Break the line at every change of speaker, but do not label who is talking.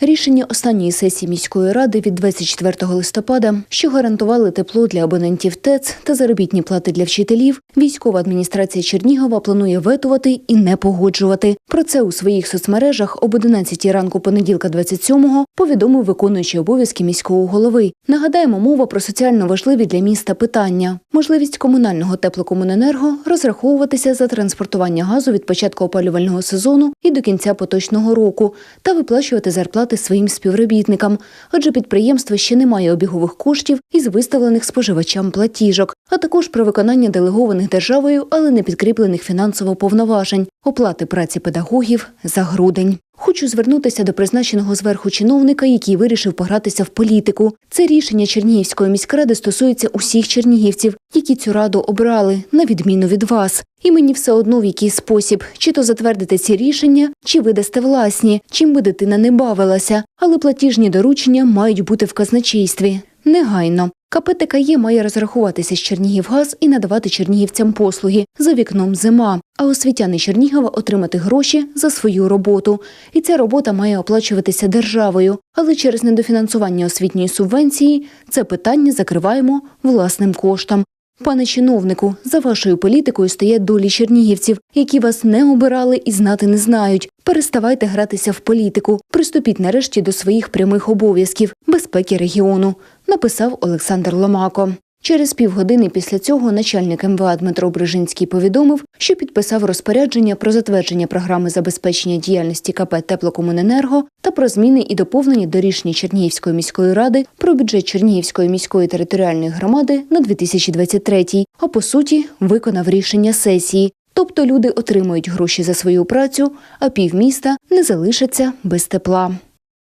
Рішення останньої сесії міської ради від 24 листопада, що гарантували тепло для абонентів ТЕЦ та заробітні плати для вчителів, військова адміністрація Чернігова планує ветувати і не погоджувати. Про це у своїх соцмережах об 11 ранку понеділка 27-го повідомив виконуючий обов'язки міського голови. Нагадаємо, мова про соціально важливі для міста питання: можливість комунального теплокомуненерго розраховуватися за транспортування газу від початку опалювального сезону і до кінця поточного року та виплачувати зарплати своїм співробітникам, адже підприємство ще не має обігових коштів із виставлених споживачам платіжок, а також про виконання делегованих державою, але не підкріплених фінансово повноважень, оплати праці педагогів за грудень. Хочу звернутися до призначеного зверху чиновника, який вирішив погратися в політику. Це рішення Чернігівської міськради стосується усіх чернігівців, які цю раду обрали, на відміну від вас. І мені все одно в який спосіб, чи то затвердите ці рішення, чи видасте власні, чим би дитина не бавилася. Але платіжні доручення мають бути в казначействі. Негайно. КП ТКЄ має розрахуватися з Чернігівгаз і надавати чернігівцям послуги за вікном зима, а освітяни Чернігова отримати гроші за свою роботу. І ця робота має оплачуватися державою. Але через недофінансування освітньої субвенції це питання закриваємо власним коштом. Пане чиновнику, за вашою політикою стоять долі чернігівців, які вас не обирали і знати не знають. Переставайте гратися в політику. Приступіть нарешті до своїх прямих обов'язків безпеки регіону, написав Олександр Ломако. Через півгодини після цього начальник МВА Дмитро Брижинський повідомив, що підписав розпорядження про затвердження програми забезпечення діяльності КП Теплокомуненерго та про зміни і доповнення до рішення Чернігівської міської ради про бюджет Чернігівської міської територіальної громади на 2023, а по суті виконав рішення сесії. Тобто люди отримують гроші за свою працю, а півміста не залишаться без тепла.